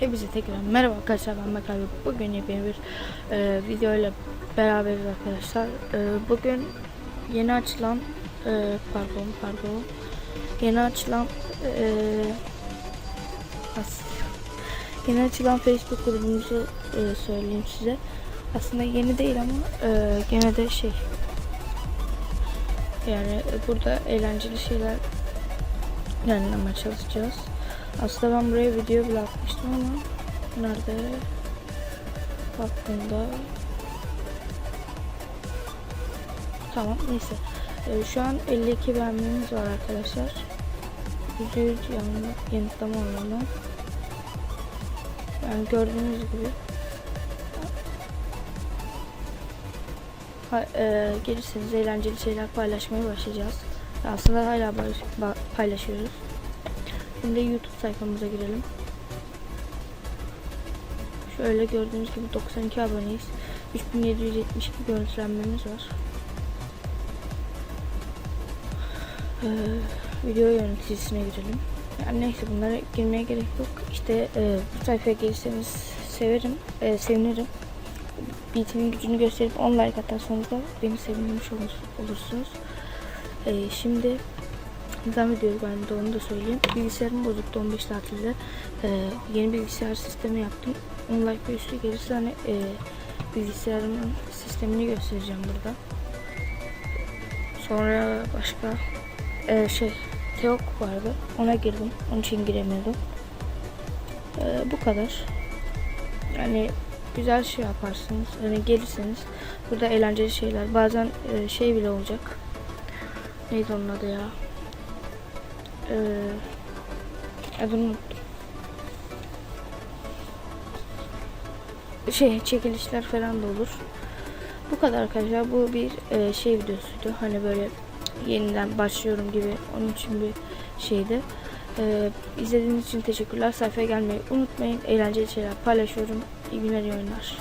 Hepinize tekrar merhaba arkadaşlar ben Makabi. Bugün yepyeni bir e, video ile beraberiz arkadaşlar. E, bugün yeni açılan e, pardon pardon yeni açılan e, yeni açılan Facebook grubumuzu e, söyleyeyim size. Aslında yeni değil ama e, gene de şey yani burada eğlenceli şeyler yayınlamaya çalışacağız. Aslında ben buraya video bile atmıştım ama nerede? Baktığımda Tamam neyse. Ee, şu an 52 beğenmemiz var arkadaşlar. %100 yani yanıtlama oranı. Yani gördüğünüz gibi ha, e, gelirseniz eğlenceli şeyler paylaşmaya başlayacağız. Aslında hala paylaşıyoruz. Şimdi YouTube sayfamıza girelim. Şöyle gördüğünüz gibi 92 aboneyiz. 3772 görüntülenmemiz var. Ee, video yöneticisine girelim. Yani neyse bunlara girmeye gerek yok. İşte e, bu sayfaya gelirseniz severim, e, sevinirim. BT'nin gücünü gösterip 10 like atarsanız da beni sevinmiş olur, olursunuz. E, şimdi Devam ediyoruz ben de onu da söyleyeyim. Bilgisayarım bozuktu 15 tatilde. Ee, yeni bilgisayar sistemi yaptım. 10 like ve üstü gelirse hani e, bilgisayarımın sistemini göstereceğim burada. Sonra başka e, şey Teok vardı. Ona girdim. Onun için giremiyordum. Ee, bu kadar. Yani güzel şey yaparsınız. Hani gelirseniz burada eğlenceli şeyler. Bazen e, şey bile olacak. Neydi onun adı ya? Ee, adını unuttum. Şey çekilişler falan da olur. Bu kadar arkadaşlar. Bu bir e, şey videosuydu. Hani böyle yeniden başlıyorum gibi. Onun için bir şeydi. Ee, izlediğiniz için teşekkürler. Sayfaya gelmeyi unutmayın. Eğlenceli şeyler paylaşıyorum. İyi günler, iyi oyunlar.